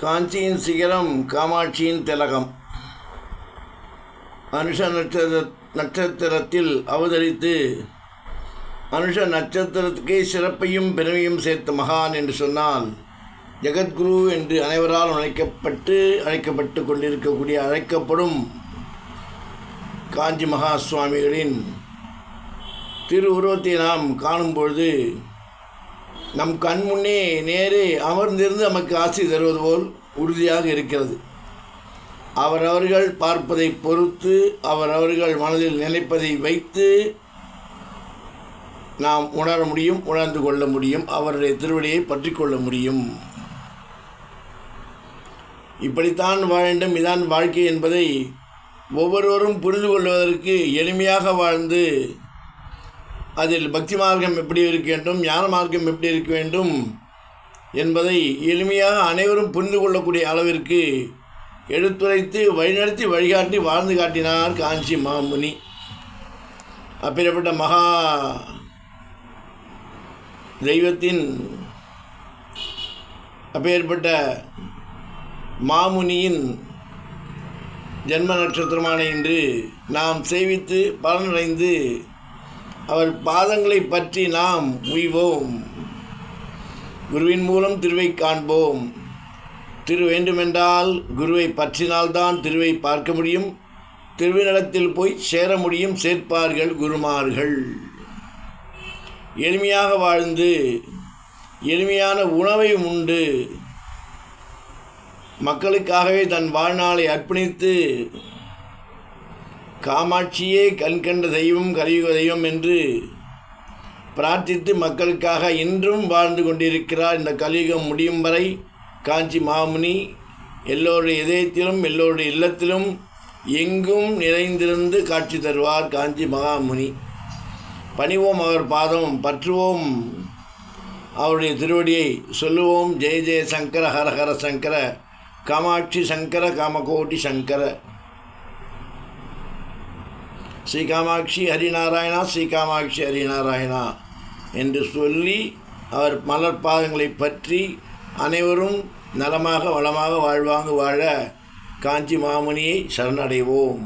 காஞ்சியின் சிகரம் காமாட்சியின் திலகம். அனுஷ நட்சத்திர நட்சத்திரத்தில் அவதரித்து அனுஷ நட்சத்திரத்துக்கே சிறப்பையும் பெருமையும் சேர்த்த மகான் என்று சொன்னால் ஜெகத்குரு என்று அனைவரால் அழைக்கப்பட்டு அழைக்கப்பட்டு கொண்டிருக்கக்கூடிய அழைக்கப்படும் காஞ்சி மகா சுவாமிகளின் திரு உருவத்தை நாம் காணும் பொழுது நம் கண் முன்னே நேரே அமர்ந்திருந்து நமக்கு ஆசை தருவது போல் உறுதியாக இருக்கிறது. அவரவர்கள் பார்ப்பதை பொறுத்து அவரவர்கள் மனதில் நினைப்பதை வைத்து நாம் உணர முடியும் உணர்ந்து கொள்ள முடியும் அவருடைய திருவடியை பற்றி கொள்ள முடியும். இப்படித்தான் வாழ வேண்டும். இதான் வாழ்க்கை என்பதை ஒவ்வொருவரும் புரிந்து கொள்வதற்கு எளிமையாக வாழ்ந்து அதில் பக்தி மார்க்கம் எப்படி இருக்க வேண்டும் ஞான மார்க்கம் எப்படி இருக்க வேண்டும் என்பதை எளிமையாக அனைவரும் புரிந்து கொள்ளக்கூடிய அளவிற்கு எடுத்துரைத்து வழிநடத்தி வழிகாட்டி வாழ்ந்து காட்டினார் காஞ்சி மாமுனி. அப்பேற்பட்ட மகா தெய்வத்தின் அப்பேற்பட்ட மாமுனியின் ஜென்ம நட்சத்திரமான இன்று நாம் சேவித்து பலனடைந்து அவர் பாதங்களை பற்றி நாம் உய்வோம். குருவின் மூலம் திருவை காண்போம். திரு வேண்டுமென்றால் குருவை பற்றினால்தான் திருவை பார்க்க முடியும். திருவினிடத்தில் போய் சேர முடியும் சேர்ப்பார்கள் குருமார்கள். எளிமையாக வாழ்ந்து எளிமையான உணவை உண்டு. மக்களுக்காகவே தன் வாழ்நாளை அர்ப்பணித்து காமாட்சியே கண்கண்ட தெய்வம் கலியுக தெய்வம் என்று பிரார்த்தித்து மக்களுக்காக இன்றும் வாழ்ந்து கொண்டிருக்கிறார் இந்த கலியுகம் முடியும் வரை காஞ்சி மாமுனி. எல்லோருடைய இதயத்திலும் எல்லோருடைய இல்லத்திலும் எங்கும் நிறைந்திருந்து காட்சி தருவார் காஞ்சி மகாமுனி பணிவோம் அவர் பாதம் பற்றுவோம் அவருடைய திருவடியை சொல்லுவோம். ஜெய ஜெய சங்கர ஹர ஹர சங்கர காமாட்சி சங்கர காமகோட்டி சங்கர. ஸ்ரீ காமாட்சி ஹரிநாராயணா ஸ்ரீ காமாட்சி ஹரிநாராயணா என்று சொல்லி அவர் மலர் பாதங்களை பற்றி அனைவரும் நலமாக வளமாக வாழ்வாங்க வாழ காஞ்சி மாமுனியை சரணடைவோம்.